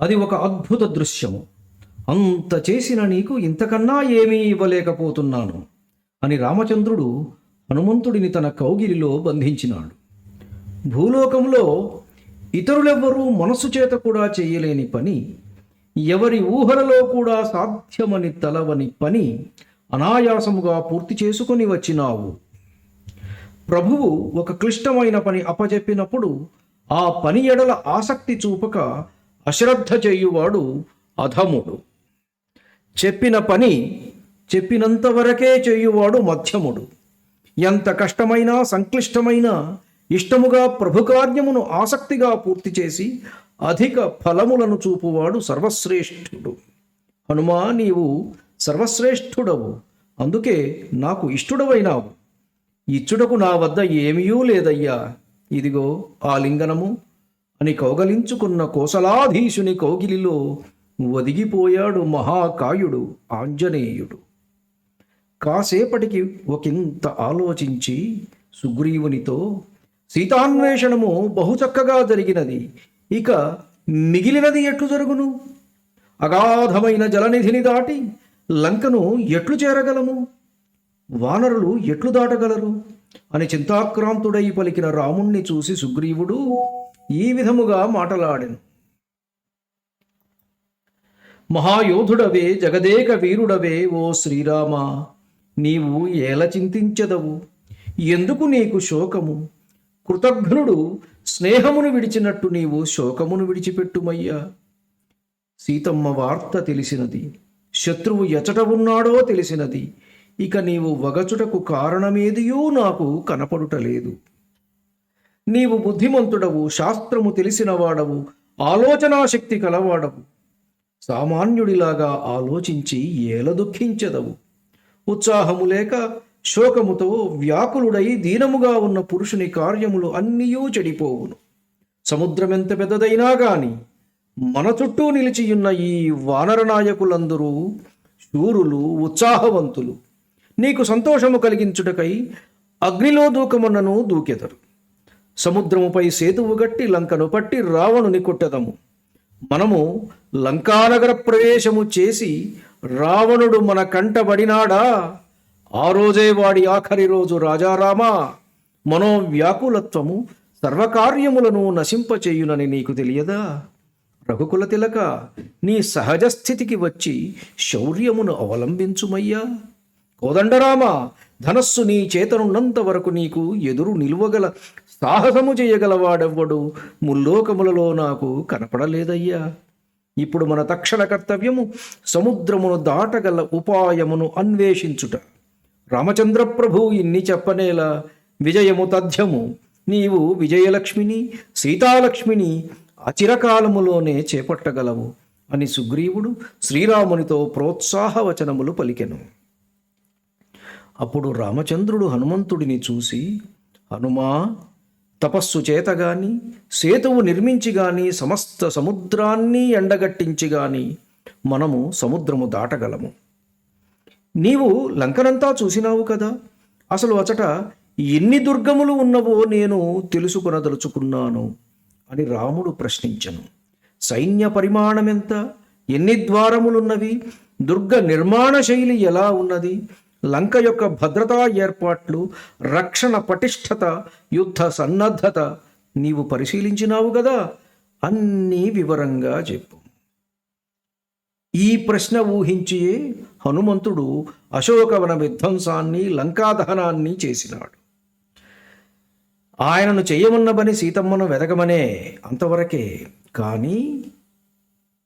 అది ఒక అద్భుత దృశ్యము. అంత చేసిన నీకు ఇంతకన్నా ఏమీ ఇవ్వలేకపోతున్నాను అని రామచంద్రుడు హనుమంతుడిని తన కౌగిలిలో బంధించినాడు. భూలోకంలో ఇతరులెవ్వరూ మనస్సు చేత కూడా చేయలేని పని ఎవరి ఊహలలో కూడా సాధ్యమని తలవని పని అనాయాసముగా పూర్తి చేసుకొని వచ్చినావు. ప్రభువు ఒక క్లిష్టమైన పని అప్పజెప్పినప్పుడు ఆ పని ఎడల ఆసక్తి చూపక అశ్రద్ధ చేయువాడు అధముడు. చెప్పిన పని చెప్పినంత వరకే చేయువాడు మధ్యముడు. ఎంత కష్టమైనా సంక్లిష్టమైన ఇష్టముగా ప్రభుకార్యమును ఆసక్తిగా పూర్తి చేసి అధిక ఫలములను చూపువాడు సర్వశ్రేష్ఠుడు. హనుమా నీవు సర్వశ్రేష్ఠుడవు. అందుకే నాకు ఇష్టడవైనావు. ఇచ్చుటకు నా వద్ద ఏమీయూ లేదయ్యా. ఇదిగో ఆ లింగనము అని కౌగలించుకున్న కోసలాధీశుని కౌగిలిలో ఒదిగిపోయాడు మహాకాయుడు ఆంజనేయుడు. కాసేపటికి ఒకంత ఆలోచించి సుగ్రీవునితో సీతాన్వేషణము బహు చక్కగా జరిగినది. ఇక మిగిలినది ఎట్లు జరుగును? అగాధమైన జలనిధిని దాటి లంకను ఎట్లు చేరగలము? వానరులు ఎట్లు దాటగలరు? అని చింతాక్రాంతుడై పలికిన రాముణ్ణి చూసి సుగ్రీవుడు ఈ విధముగా మాటలాడెను. మహాయోధుడవే జగదేక వీరుడవే ఓ శ్రీరామ నీవు ఏల చింతించదవు? ఎందుకు నీకు శోకము? కృతఘ్నుడు స్నేహమును విడిచినట్టు నీవు శోకమును విడిచిపెట్టుమయ్యా. సీతమ్మ వార్త తెలిసినది శత్రువు ఎచట ఉన్నాడో తెలిసినది ఇక నీవు వగచుటకు కారణమేదియూ నాకు కనపడుటలేదు. నీవు బుద్ధిమంతుడవు శాస్త్రము తెలిసినవాడవు ఆలోచనాశక్తి కలవాడవు. సామాన్యుడిలాగా ఆలోచించి ఏల దుఃఖించదవు. ఉత్సాహము లేక శోకముతో వ్యాకులుడై దీనముగా ఉన్న పురుషుని కార్యములు అన్నీయూ చెడిపోవును. సముద్రమెంత పెద్దదైనా గాని మన చుట్టూ నిలిచియున్న ఈ వానర నాయకులందరూ శూరులు ఉత్సాహవంతులు. నీకు సంతోషము కలిగించుటకై అగ్నిలో దూకమన్నను దూకెదరు. సముద్రముపై సేతువు గట్టి లంకను పట్టి రావణుని కొట్టెదము. మనము లంకానగర ప్రవేశము చేసి రావణుడు మన కంటబడినాడా ఆ రోజే వాడి ఆఖరి రోజు రాజారామా మనోవ్యాకులత్వము సర్వకార్యములను నశింపచేయునని నీకు తెలియదా? రఘుకుల తిలక నీ సహజ స్థితికి వచ్చి శౌర్యమును అవలంబించుమయ్యా. కోదండరామ ధనస్సు నీ చేతనున్నంత వరకు నీకు ఎదురు నిలువగల సాహసము చేయగలవాడెవ్వడు ముల్లోకములలో నాకు కనపడలేదయ్యా. ఇప్పుడు మన తక్షణ కర్తవ్యము సముద్రమును దాటగల ఉపాయమును అన్వేషించుట. రామచంద్ర ప్రభు ఇన్ని చెప్పనేలా విజయము తథ్యము. నీవు విజయలక్ష్మిని సీతాలక్ష్మిని అచిరకాలములోనే చేపట్టగలవు అని సుగ్రీవుడు శ్రీరామునితో ప్రోత్సాహవచనములు పలికెను. అప్పుడు రామచంద్రుడు హనుమంతుడిని చూసి హనుమా తపస్సు చేత గాని సేతువు నిర్మించి గాని సమస్త సముద్రాన్ని ఎండగట్టించి గాని మనము సముద్రము దాటగలము. నీవు లంకనంతా చూసినావు కదా? అసలు అచట ఎన్ని దుర్గములు ఉన్నవో నేను తెలుసుకొనదలుచుకున్నాను అని రాముడు ప్రశ్నించను. సైన్య పరిమాణమెంత? ఎన్ని ద్వారములున్నవి? దుర్గ నిర్మాణ శైలి ఎలా ఉన్నది? లంక యొక్క భద్రతా ఏర్పాట్లు రక్షణ పటిష్టత యుద్ధ సన్నద్ధత నీవు పరిశీలించినావు కదా అన్నీ వివరంగా చెప్పు. ఈ ప్రశ్న ఊహించి హనుమంతుడు అశోకవన విధ్వంసాన్ని లంకాదహనాన్ని చేసినాడు. ఆయనను చేయమన్న పని సీతమ్మను వెదకమనే అంతవరకే కానీ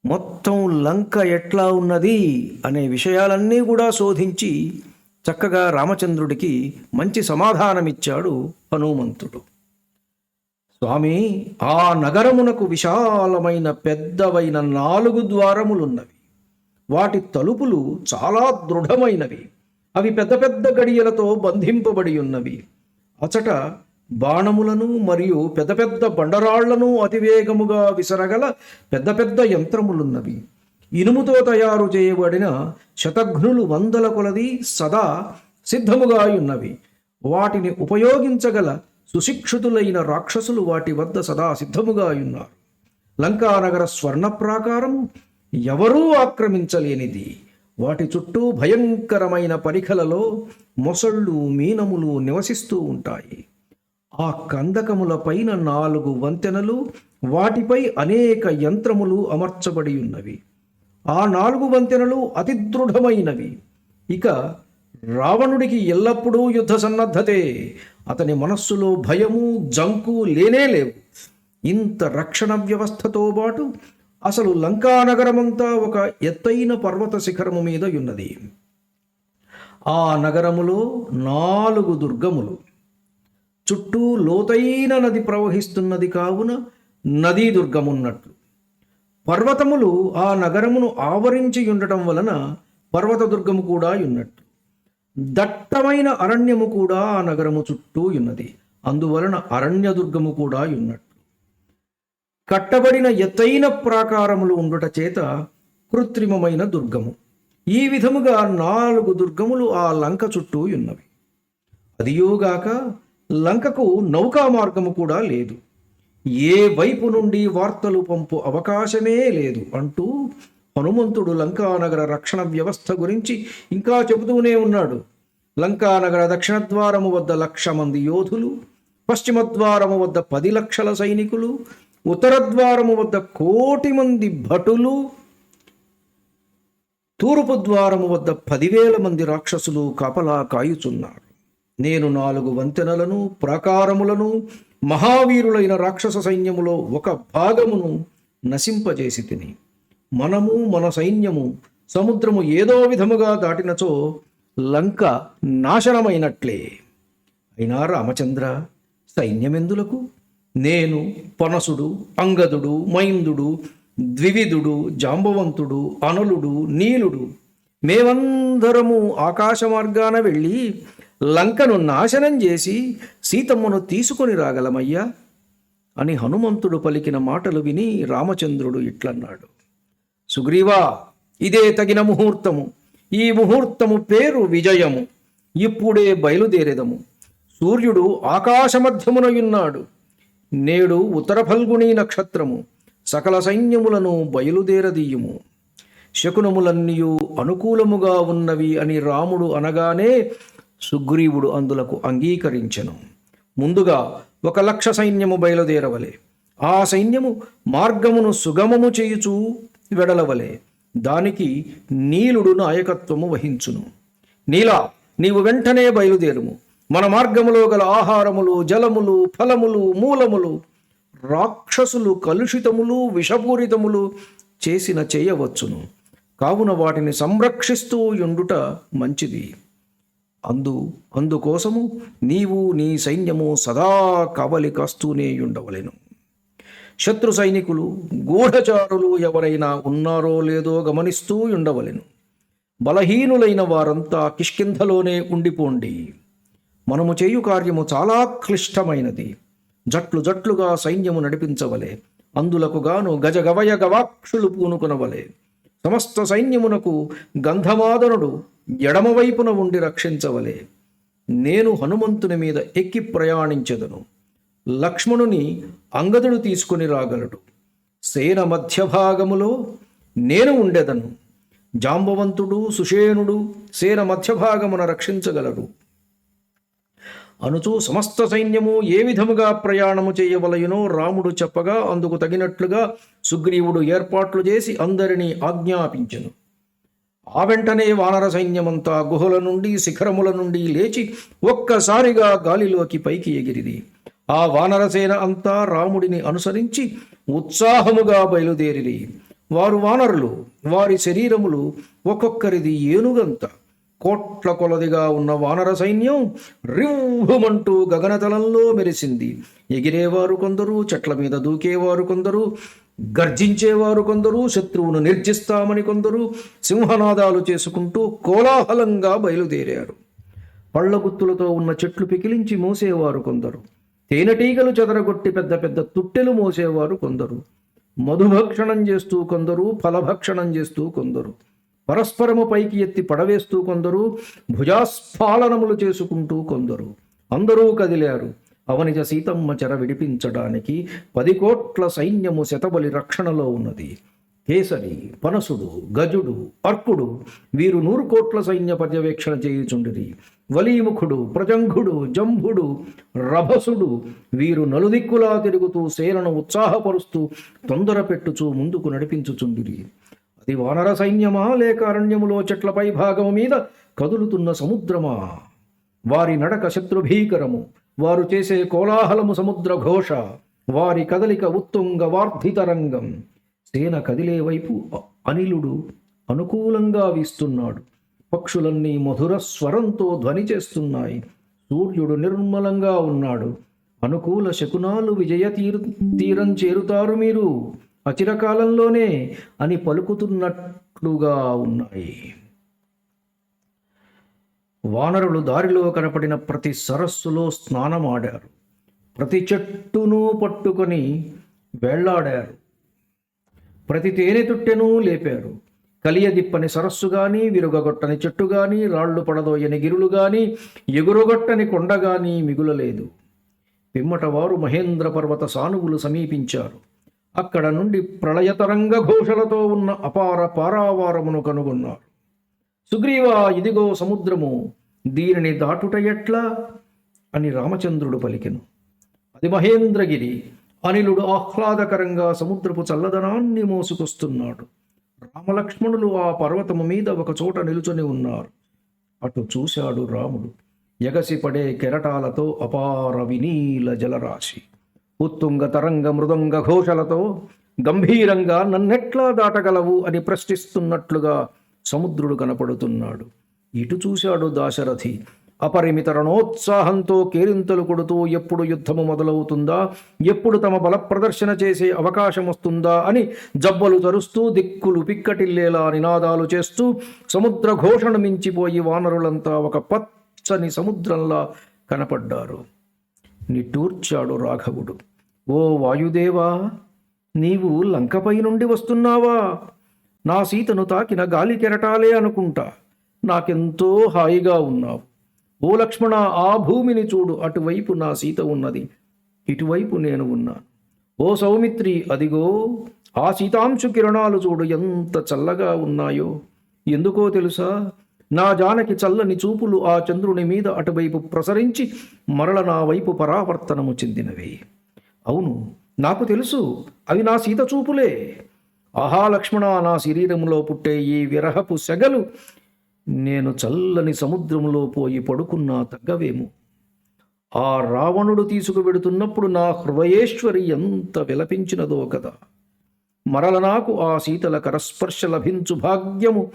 మొత్తం లంక ఎట్లా ఉన్నది అనే విషయాలన్నీ కూడా శోధించి చక్కగా రామచంద్రుడికి మంచి సమాధానమిచ్చాడు హనుమంతుడు. స్వామి ఆ నగరమునకు విశాలమైన పెద్దవైన నాలుగు ద్వారములున్నవి. వాటి తలుపులు చాలా దృఢమైనవి. అవి పెద్ద పెద్ద గడియలతో బంధింపబడి ఉన్నవి. అచట బాణములను మరియు పెద్ద పెద్ద బండరాళ్ళను అతివేగముగా విసరగల పెద్ద పెద్ద యంత్రములున్నవి. ఇనుముతో తయారు చేయబడిన శతఘ్నులు వందల కొలది సదా సిద్ధముగా ఉన్నవి వాటిని ఉపయోగించగల సుశిక్షితులైన రాక్షసులు వాటి వద్ద సదా సిద్ధముగా ఉన్నారు లంకానగర స్వర్ణ ప్రాకారం ఎవరూ ఆక్రమించలేనిది. వాటి చుట్టూ భయంకరమైన పరిఖలలో మొసళ్ళు మీనములు నివసిస్తూ ఉంటాయి. ఆ కందకముల పైన నాలుగు వంతెనలు వాటిపై అనేక యంత్రములు అమర్చబడి ఉన్నవి ఆ నాలుగు వంతెనలు అతి దృఢమైనవి. ఇక రావణుడికి ఎల్లప్పుడూ యుద్ధ సన్నద్ధతే. అతని మనస్సులో భయము జంకు లేనే లేవు. ఇంత రక్షణ వ్యవస్థతో పాటు అసలు లంకానగరమంతా ఒక ఎత్తైన పర్వత శిఖరము మీద ఉన్నది. ఆ నగరములో నాలుగు దుర్గములు. చుట్టూ లోతైన నది ప్రవహిస్తున్నది కావున నదీ దుర్గమున్నట్లు. పర్వతములు ఆ నగరమును ఆవరించి ఉండటం వలన పర్వత దుర్గము కూడా ఉన్నట్టు. దట్టమైన అరణ్యము కూడా ఆ నగరము చుట్టూ ఉన్నది. అందువలన అరణ్య దుర్గము కూడా ఉన్నట్టు. కట్టబడిన ఎత్తైన ప్రాకారములు ఉండుట చేత కృత్రిమమైన దుర్గము. ఈ విధముగా నాలుగు దుర్గములు ఆ లంక చుట్టూ ఉన్నవి. అదియోగాక లంకకు నౌకా మార్గము కూడా లేదు. ఏ వైపు నుండి వార్తలు పంపు అవకాశమే లేదు అంటూ హనుమంతుడు లంకానగర రక్షణ వ్యవస్థ గురించి ఇంకా చెబుతూనే ఉన్నాడు. లంకానగర దక్షిణ ద్వారము వద్ద లక్ష మంది యోధులు పశ్చిమ ద్వారము వద్ద పది లక్షల సైనికులు ఉత్తర ద్వారము వద్ద కోటి మంది భటులు తూర్పు ద్వారము వద్ద పదివేల మంది రాక్షసులు కాపలా కాయుచున్నారు. నేను నాలుగు వంతెనలను ప్రాకారములను మహావీరులైన రాక్షస సైన్యములో ఒక భాగమును నశింపజేసి తిని మనము మన సైన్యము సముద్రము ఏదో విధముగా దాటినచో లంక నాశనమైనట్లే. అయినా రామచంద్ర సైన్యమెందులకు? నేను పనసుడు అంగదుడు మైందుడు ద్వివిధుడు జాంబవంతుడు అనలుడు నీలుడు. మేమందరము ఆకాశ మార్గాన వెళ్ళి లంకను నాశనం చేసి సీతమ్మను తీసుకొని రాగలమయ్యా? అని హనుమంతుడు పలికిన మాటలు విని రామచంద్రుడు ఇట్లన్నాడు. సుగ్రీవా ఇదే తగిన ముహూర్తము. ఈ ముహూర్తము పేరు విజయము. ఇప్పుడే బయలుదేరెదము. సూర్యుడు ఆకాశమధ్యమునయున్నాడు నేడు ఉత్తర ఫల్గుణి నక్షత్రము. సకల సైన్యములను బయలుదేరదీయుము. శకునములన్నీయు అనుకూలముగా ఉన్నవి అని రాముడు అనగానే సుగ్రీవుడు అందులకు అంగీకరించెను. ముందుగా ఒక లక్ష సైన్యము బయలుదేరవలే. ఆ సైన్యము మార్గమును సుగమము చేయుచూ వెడలవలే. దానికి నీలుడు నాయకత్వము వహించును. నీలా నీవు వెంటనే బయలుదేరుము. మన మార్గములో గల ఆహారములు జలములు ఫలములు మూలములు రాక్షసులు కలుషితములు విషపూరితములు చేసిన చేయవచ్చును. కావున వాటిని సంరక్షిస్తూ ఉండుట మంచిది. అందు అందుకోసము నీవు నీ సైన్యము సదా కవలి కాస్తూనే ఉండవలెను. శత్రు సైనికులు గూఢచారులు ఎవరైనా ఉన్నారో లేదో గమనిస్తూ ఉండవలెను. బలహీనులైన వారంతా కిష్కింధలోనే ఉండిపోండి. మనము చేయు కార్యము చాలా క్లిష్టమైనది. జట్లు జట్లుగా సైన్యము నడిపించవలే. అందులకు గాను గజగవయ గవాక్షులు పూనుకునవలే. సమస్త సైన్యమునకు గంధమాదనుడు ఎడమవైపున ఉండి రక్షించవలే. నేను హనుమంతుని మీద ఎక్కి ప్రయాణించెదను. లక్ష్మణుని అంగదుడు తీసుకుని రాగలడు. సేన మధ్య భాగములో నేను ఉండెదను. జాంబవంతుడు సుషేణుడు సేన మధ్య భాగమున రక్షించగలరు. అనుచు సమస్త సైన్యము ఏ విధముగా ప్రయాణము చేయవలయునో రాముడు చెప్పగా అందుకు తగినట్లుగా సుగ్రీవుడు ఏర్పాట్లు చేసి అందరినీ ఆజ్ఞాపించెను. ఆ వెంటనే వానర సైన్యమంతా గుహల నుండి శిఖరముల నుండి లేచి ఒక్కసారిగా గాలిలోకి పైకి ఎగిరిది. ఆ వానరసేన అంతా రాముడిని అనుసరించి ఉత్సాహముగా బయలుదేరిరి. వారు వానరులు వారి శరీరములు ఒక్కొక్కరిది ఏనుగంత. కోట్ల కొలదిగా ఉన్న వానర సైన్యం రివ్వుమంటూ గగనతలంలో మెరిసింది. ఎగిరేవారు కొందరు చెట్ల మీద దూకేవారు కొందరు గర్జించేవారు కొందరు శత్రువును నిర్జిస్తామని కొందరు సింహనాదాలు చేసుకుంటూ కోలాహలంగా బయలుదేరారు. పళ్ళగుత్తులతో ఉన్న చెట్లు పికిలించి మోసేవారు కొందరు. తేనెటీగలు చెదరగొట్టి పెద్ద పెద్ద తుట్టెలు మోసేవారు కొందరు. మధుభక్షణం చేస్తూ కొందరు ఫలభక్షణం చేస్తూ కొందరు. పరస్పరము పైకి ఎత్తి పడవేస్తూ కొందరు భుజాస్ఫాలనములు చేసుకుంటూ కొందరు. అందరూ కదిలారు. అవనిజ సీతమ్మ చెర విడిపించడానికి పది కోట్ల సైన్యము శతబలి రక్షణలో ఉన్నది. కేసరి పనసుడు గజుడు అర్కుడు వీరు నూరు కోట్ల సైన్య పర్యవేక్షణ చేయుచుండిరి. వలీముఖుడు ప్రజంఘుడు జంభుడు రభసుడు వీరు నలుదిక్కులా తిరుగుతూ సేనను ఉత్సాహపరుస్తూ తొందర పెట్టుచూ ముందుకు నడిపించుచుండిరి. అది వానర సైన్యమా లేక అరణ్యములో చెట్లపై భాగము మీద కదులుతున్న సముద్రమా? వారి నడక శత్రుభీకరము వారు చేసే కోలాహలము సముద్ర ఘోష వారి కదలిక ఉత్తుంగ వార్ధితరంగం సేన కదిలే వైపు అనిలుడు అనుకూలంగా వీస్తున్నాడు. పక్షులన్నీ మధుర స్వరంతో ధ్వని చేస్తున్నాయి. సూర్యుడు నిర్మలంగా ఉన్నాడు. అనుకూల శకునాలు విజయ తీరు తీరం చేరుతారు మీరు. అచిరకాలంలోనే అని పలుకుతున్నట్లుగా ఉన్నాయి. వానరులు దారిలో కనపడిన ప్రతి సరస్సులో స్నానమాడారు. ప్రతి చెట్టును పట్టుకొని వెళ్ళాడారు. ప్రతి తేనె తుట్టెను లేపారు. కలియదిప్పని సరస్సు కానీ విరుగగొట్టని చెట్టు కానీ రాళ్ళు పడదోయని గిరులు కానీ ఎగురుగొట్టని కొండ కానీ మిగులలేదు. పిమ్మట వారు మహేంద్ర పర్వత సానువులు సమీపించారు. అక్కడ నుండి ప్రళయతరంగ ఘోషలతో ఉన్న అపార పారావారమును కనుగొన్నారు. సుగ్రీవా ఇదిగో సముద్రము దీనిని దాటుట ఎట్లా? అని రామచంద్రుడు పలికెను. అది మహేంద్రగిరి అనిలుడు ఆహ్లాదకరంగా సముద్రపు చల్లదనాన్ని మోసుకొస్తున్నాడు. రామలక్ష్మణులు ఆ పర్వతము మీద ఒక చోట నిలుచొని ఉన్నారు. అటు చూశాడు రాముడు. ఎగసిపడే కెరటాలతో అపార వినీల జలరాశి. ఉత్తుంగ తరంగ మృదంగ ఘోషలతో గంభీరంగా నన్నెట్లా దాటగలవు అని ప్రశ్నిస్తున్నట్లుగా సముద్రుడు కనపడుతున్నాడు. ఇటు చూశాడు దాశరథి. అపరిమిత రణోత్సాహంతో కేరింతలు కొడుతూ ఎప్పుడు యుద్ధము మొదలవుతుందా? ఎప్పుడు తమ బల ప్రదర్శన చేసే అవకాశం వస్తుందా? అని జబ్బలు తరుస్తూ దిక్కులు పిక్కటిల్లేలా నినాదాలు చేస్తూ సముద్ర ఘోషణ మించిపోయి వానరులంతా ఒక పచ్చని సముద్రంలా కనపడ్డారు. నిట్టూర్చాడు రాఘవుడు. ఓ వాయుదేవా నీవు లంకపై నుండి వస్తున్నావా? నా సీతను తాకిన గాలి కెరటాలే అనుకుంటా. నాకెంతో హాయిగా ఉన్నావు. ఓ లక్ష్మణ ఆ భూమిని చూడు. అటువైపు నా సీత ఉన్నది. ఇటువైపు నేను ఉన్నాను ఓ సౌమిత్రి అదిగో ఆ సీతాంశు కిరణాలు చూడు ఎంత చల్లగా ఉన్నాయో. ఎందుకో తెలుసా? నా జానకి చల్లని చూపులు ఆ చంద్రుని మీద అటువైపు ప్రసరించి మరల నా వైపు పరావర్తనము చెందినవి. అవును నాకు తెలుసు అవి నా సీత చూపులే. ఆహా లక్ష్మణ నా శరీరంలో పుట్టే ఈ విరహపు సెగలు నేను చల్లని సముద్రంలో పోయి పడుకున్నా తగ్గవేమో. ఆ రావణుడు తీసుకువెడుతున్నప్పుడు నా హృదయేశ్వరి ఎంత విలపించినదో కదా. మరల నాకు ఆ శీతల కరస్పర్శ లభించు భాగ్యము.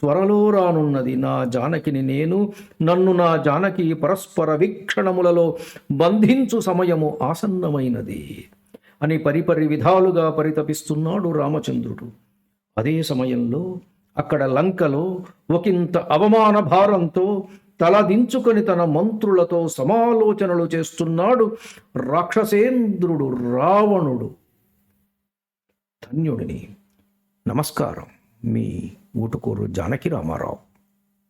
త్వరలో రానున్నది నా జానకిని నేను. నన్ను నా జానకి పరస్పర వీక్షణములలో బంధించు సమయము ఆసన్నమైనది అని పరిపరి విధాలుగా పరితపిస్తున్నాడు రామచంద్రుడు. అదే సమయంలో అక్కడ లంకలో ఒకంత అవమాన భారంతో తలదించుకొని తన మంత్రులతో సమాలోచనలు చేస్తున్నాడు రాక్షసేంద్రుడు రావణుడు. ధన్యుడిని. నమస్కారం. మీ ఊటుకూరు జానకి రామారావు.